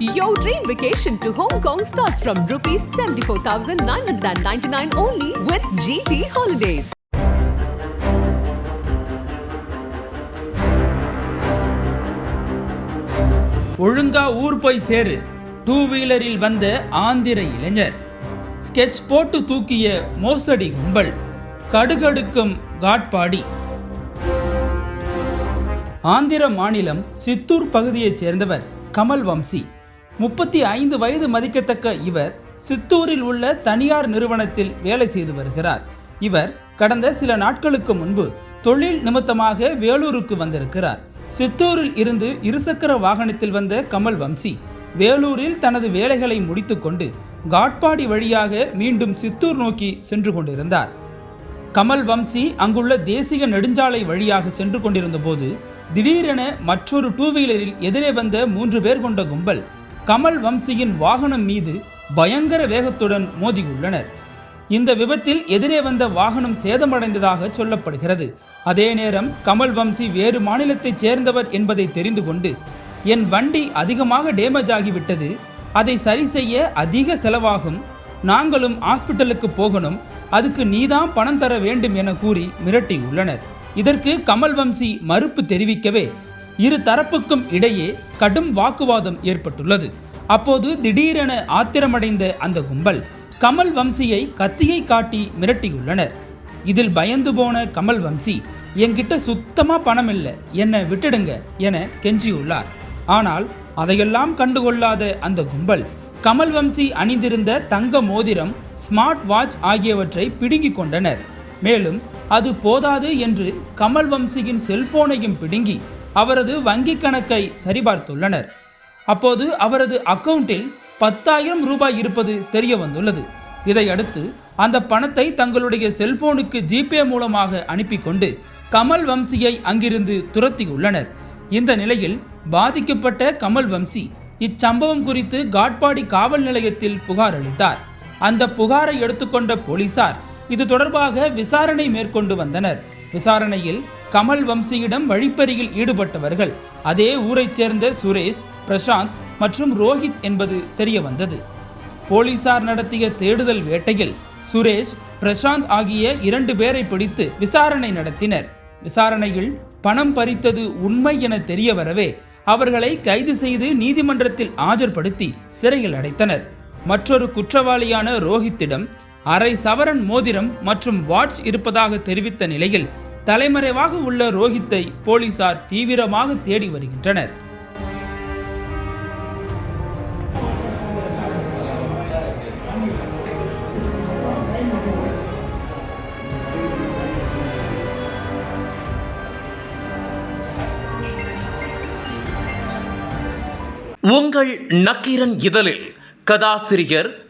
Your dream vacation to Hong Kong starts from rupees 74,999 only with GT Holidays. ஒழுங்கா ஊர் போய் சேரு. Two வீலரில் வந்த ஆந்திர இளைஞர். ஸ்கெட்ச் போட்டு தூக்கிய மோசடி கும்பல். கடுகடுக்கும் காட்பாடி. ஆந்திர மாநிலம் சித்தூர் பகுதியைச் சேர்ந்தவர் கமல் வம்சி முப்பத்தி ஐந்து வயது மதிக்கத்தக்க இவர் சித்தூரில் உள்ள தனியார் நிறுவனத்தில் வேலை செய்து வருகிறார். இவர் கடந்த சில நாட்களுக்கு முன்பு தொழில் நிமித்தமாக வேலூருக்கு வந்திருக்கிறார். சித்தூரில் இருந்து இருசக்கர வாகனத்தில் வந்த கமல் வம்சி வேலூரில் தனது வேலைகளை முடித்துக்கொண்டு காட்பாடி வழியாக மீண்டும் சித்தூர் நோக்கி சென்று கொண்டிருந்தார். கமல் வம்சி அங்குள்ள தேசிய நெடுஞ்சாலை வழியாக சென்று கொண்டிருந்தபோது திடீரென மற்றொரு டூ வீலரில் எதிரே வந்த மூன்று பேர் கொண்ட கும்பல் கமல் வம்சியின் வாகனம் மீது பயங்கர வேகத்துடன் மோதியுள்ளனர். இந்த விபத்தில் எதிரே வந்த வாகனம் சேதமடைந்ததாக சொல்லப்படுகிறது. அதே நேரம் கமல் வம்சி வேறு மாநிலத்தைச் சேர்ந்தவர் என்பதை தெரிந்து கொண்டு என் வண்டி அதிகமாக டேமேஜ் ஆகிவிட்டது. அதை சரி செய்ய அதிக செலவாகும். நாங்களும் ஹாஸ்பிட்டலுக்கு போகணும். அதுக்கு நீதான் பணம் தர வேண்டும் என கூறி மிரட்டியுள்ளனர். இதற்கு கமல் வம்சி மறுப்பு தெரிவிக்கவே இரு தரப்புக்கும் இடையே கடும் வாக்குவாதம் ஏற்பட்டுள்ளது. அப்போது திடீரென ஆத்திரமடைந்த அந்த கும்பல் கமல் வம்சியை கத்தியை காட்டி மிரட்டியுள்ளனர். இதில் பயந்து போன கமல் வம்சி என்கிட்ட சுத்தமா பணம் இல்லை என்னை விட்டுடுங்க என கெஞ்சியுள்ளார். ஆனால் அதையெல்லாம் கண்டுகொள்ளாத அந்த கும்பல் கமல் வம்சி அணிந்திருந்த தங்க மோதிரம் ஸ்மார்ட் வாட்ச் ஆகியவற்றை பிடுங்கிக் கொண்டனர். மேலும் அது போதாது என்று கமல் வம்சியின் செல்போனையும் பிடுங்கி அவரது வங்கிக் கணக்கை சரிபார்த்துள்ளனர். அப்போது அவரது அக்கவுண்டில் பத்தாயிரம் ரூபாய் இருப்பது தெரிய வந்துள்ளது இதையடுத்து அந்த பணத்தை தங்களுடைய செல்போனுக்கு ஜிபே மூலமாக அனுப்பி கொண்டு கமல் வம்சியை அங்கிருந்து துரத்தியுள்ளனர். இந்த நிலையில் பாதிக்கப்பட்ட கமல் வம்சி இச்சம்பவம் குறித்து காட்பாடி காவல் நிலையத்தில் புகார் அளித்தார். அந்த புகாரை எடுத்துக்கொண்ட போலீசார் இது தொடர்பாக விசாரணை மேற்கொண்டு வந்தனர். விசாரணையில் கமல் வம்சியிடம் வழிப்பறியில் ஈடுபட்டவர்கள். அதே ஊரைச் சேர்ந்த சுரேஷ் பிரசாந்த் மற்றும் ரோஹித் என்பது தெரிய வந்தது போலீசார் நடத்திய தேடுதல் வேட்டையில் சுரேஷ் பிரசாந்த் ஆகிய இரண்டு பேரை பிடித்து விசாரணை நடத்தினர். விசாரணையில் பணம் பறித்தது உண்மை என தெரிய வரவே அவர்களை கைது செய்து நீதிமன்றத்தில் ஆஜர்படுத்தி சிறையில் அடைத்தனர். மற்றொரு குற்றவாளியான ரோஹித்திடம் அரை சவரன் மோதிரம் மற்றும் வாட்ச் இருப்பதாக தெரிவித்த நிலையில் தலைமறைவாக உள்ள ரோஹித்தை போலீசார் தீவிரமாக தேடி வருகின்றனர். உங்கள் நக்கீரன் இதழில் கதாசிரியர்